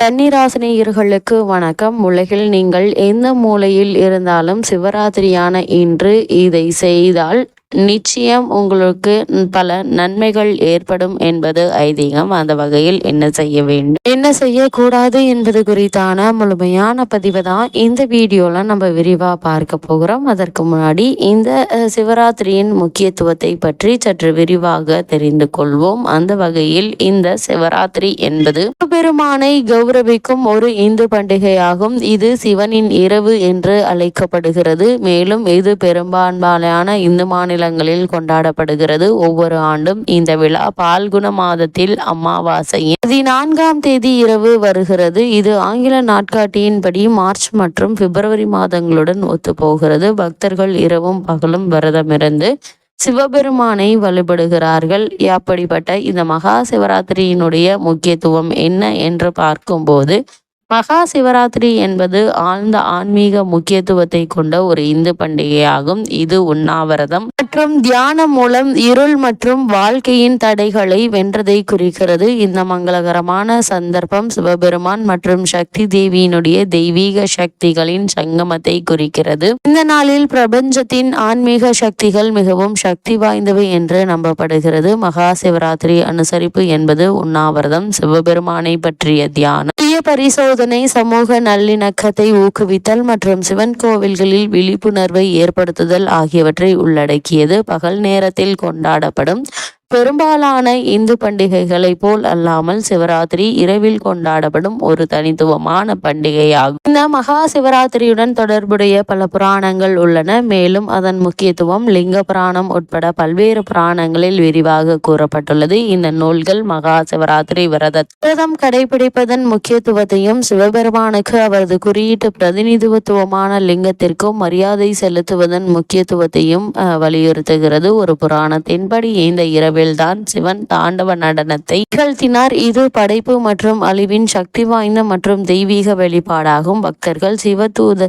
கன்னிராசினியர்களுக்கு வணக்கம். உலகில் நீங்கள் எந்த மூலையில் இருந்தாலும் சிவராத்திரியான இன்று இதை செய்தால் நிச்சயம் உங்களுக்கு பல நன்மைகள் ஏற்படும் என்பது ஐதீகம். அந்த வகையில் என்ன செய்ய வேண்டும்? என்ன செய்யக்கூடாது என்பது குறித்தான முழுமையான பதிவு தான் இந்த வீடியோல நம்ம விரிவா பார்க்க போகிறோம். அதற்கு முன்னாடி இந்த சிவராத்திரியின் முக்கியத்துவத்தை பற்றி சற்று விரிவாக தெரிந்து கொள்வோம். அந்த வகையில் இந்த சிவராத்திரி என்பது பெருமானை கௌரவிக்கும் ஒரு இந்து பண்டிகையாகும். இது சிவனின் இரவு என்று அழைக்கப்படுகிறது. மேலும் இது பெரும்பான்மையான இந்து மாநில மாநிலங்களில் கொண்டாடப்படுகிறது. ஒவ்வொரு ஆண்டும் இந்த விழா பால்குண மாதத்தில் அமாவாசையின் பதினான்காம் தேதி இரவு வருகிறது. இது ஆங்கில நாட்காட்டியின்படி மார்ச் மற்றும் பிப்ரவரி மாதங்களுடன் ஒத்துப்போகிறது. பக்தர்கள் இரவும் பகலும் விரதமிருந்து சிவபெருமானை வழிபடுகிறார்கள். அப்படிப்பட்ட இந்த மகா சிவராத்திரியினுடைய முக்கியத்துவம் என்ன என்று பார்க்கும்போது மகா சிவராத்திரி என்பது ஆழ்ந்த ஆன்மீக முக்கியத்துவத்தை கொண்ட ஒரு இந்து பண்டிகையாகும். இது உண்ணாவிரதம். மற்றும் தியானம் மூலம் இருள் மற்றும் வாழ்க்கையின் தடைகளை வென்றதை குறிக்கிறது. இந்த மங்களகரமான சந்தர்ப்பம் சிவபெருமான் மற்றும் சக்தி தேவியினுடைய தெய்வீக சக்திகளின் சங்கமத்தை குறிக்கிறது. இந்த நாளில் பிரபஞ்சத்தின் ஆன்மீக சக்திகள் மிகவும் சக்தி வாய்ந்தவை என்று நம்பப்படுகிறது. மகா சிவராத்திரி அனுசரிப்பு என்பது உண்ணாவிரதம். சிவபெருமானை பற்றிய தியானம். பரிசோதனை சமூக நல்லிணக்கத்தை ஊக்குவித்தல் மற்றும் சிவன் கோவில்களில் விழிப்புணர்வை ஏற்படுத்துதல் ஆகியவற்றை உள்ளடக்கியது. பகல் நேரத்தில் கொண்டாடப்படும் பெரும்பாலான இந்து பண்டிகைகளைப் போல் அல்லாமல் சிவராத்திரி இரவில் கொண்டாடப்படும் ஒரு தனித்துவமான பண்டிகையாகும். இந்த மகா சிவராத்திரியுடன் தொடர்புடைய பல புராணங்கள் உள்ளன. மேலும் அதன் முக்கியத்துவம் லிங்க புராணம் உட்பட பல்வேறு புராணங்களில் விரிவாக கூறப்பட்டுள்ளது. இந்த நூல்கள் மகா சிவராத்திரி விரத விரதம் கடைபிடிப்பதன் முக்கியத்துவத்தையும் சிவபெருமானுக்கு அவரது குறியீட்டு பிரதிநிதித்துவமான லிங்கத்திற்கும் மரியாதை செலுத்துவதன் முக்கியத்துவத்தையும் வலியுறுத்துகிறது. ஒரு புராணத்தின்படி இந்த இரவு தான் சிவன் தாண்டவ நடனத்தை நிகழ்த்தினார். இது படைப்பு மற்றும் அழிவின் சக்தி வாய்ந்த மற்றும் தெய்வீக வெளிப்பாடாகும். பக்தர்கள் சிவ தூத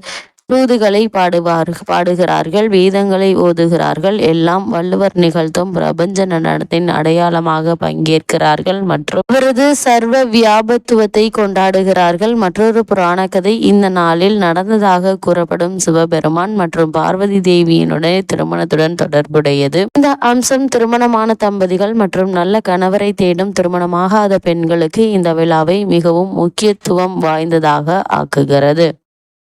தூதுகளை பாடுவார் பாடுகிறார்கள் வேதங்களை ஓதுகிறார்கள். எல்லாம் வள்ளுவர் நிகழ்த்தும் பிரபஞ்ச நடனத்தின் அடையாளமாக பங்கேற்கிறார்கள். மற்றும் அவரது சர்வ வியாபத்துவத்தை கொண்டாடுகிறார்கள். மற்றொரு புராண கதை இந்த நாளில் நடந்ததாக கூறப்படும் சிவபெருமான் மற்றும் பார்வதி தேவியினுடைய திருமணத்துடன் தொடர்புடையது. இந்த அம்சம் திருமணமான தம்பதிகள் மற்றும் நல்ல கணவரை தேடும் திருமணமாகாத பெண்களுக்கு இந்த விழாவை மிகவும் முக்கியத்துவம் வாய்ந்ததாக ஆக்குகிறது.